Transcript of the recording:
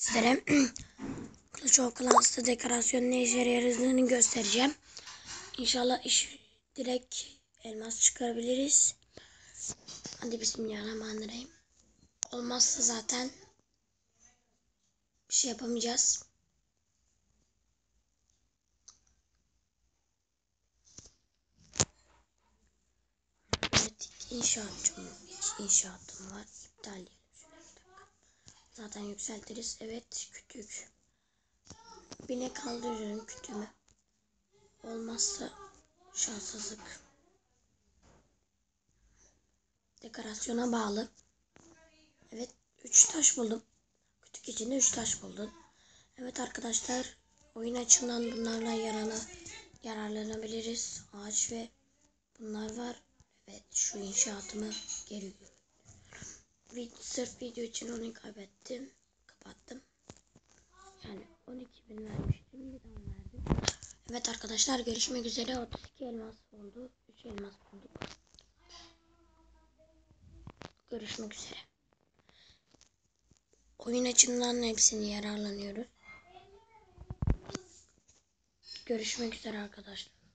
sizlere Clash of Clans'ta dekorasyonun ne işe yaradığını göstereceğim. İnşallah iş direkt elmas çıkarabiliriz. Hadi bismillahirrahmanirrahim. Olmazsa zaten bir şey yapamayacağız. Evet inşaatçım, inşaatım var. İptal Zaten yükseltiriz. Evet kütük. Bine kaldırıyorum kütüğümü. Olmazsa şanssızlık. Dekorasyona bağlı. Evet 3 taş buldum. Kütük içinde 3 taş buldum. Evet arkadaşlar oyun açısından bunlarla yarana, yararlanabiliriz. Ağaç ve bunlar var. Evet şu inşaatımı geri sırf video için onu kaybettim. Kapattım. Yani 12 bin vermiştim. Bir daha verdim. Evet arkadaşlar görüşmek üzere. 32 elmas oldu. 3 elmas bulduk. Görüşmek üzere. Oyun açımından hepsini yararlanıyoruz. Görüşmek üzere arkadaşlar.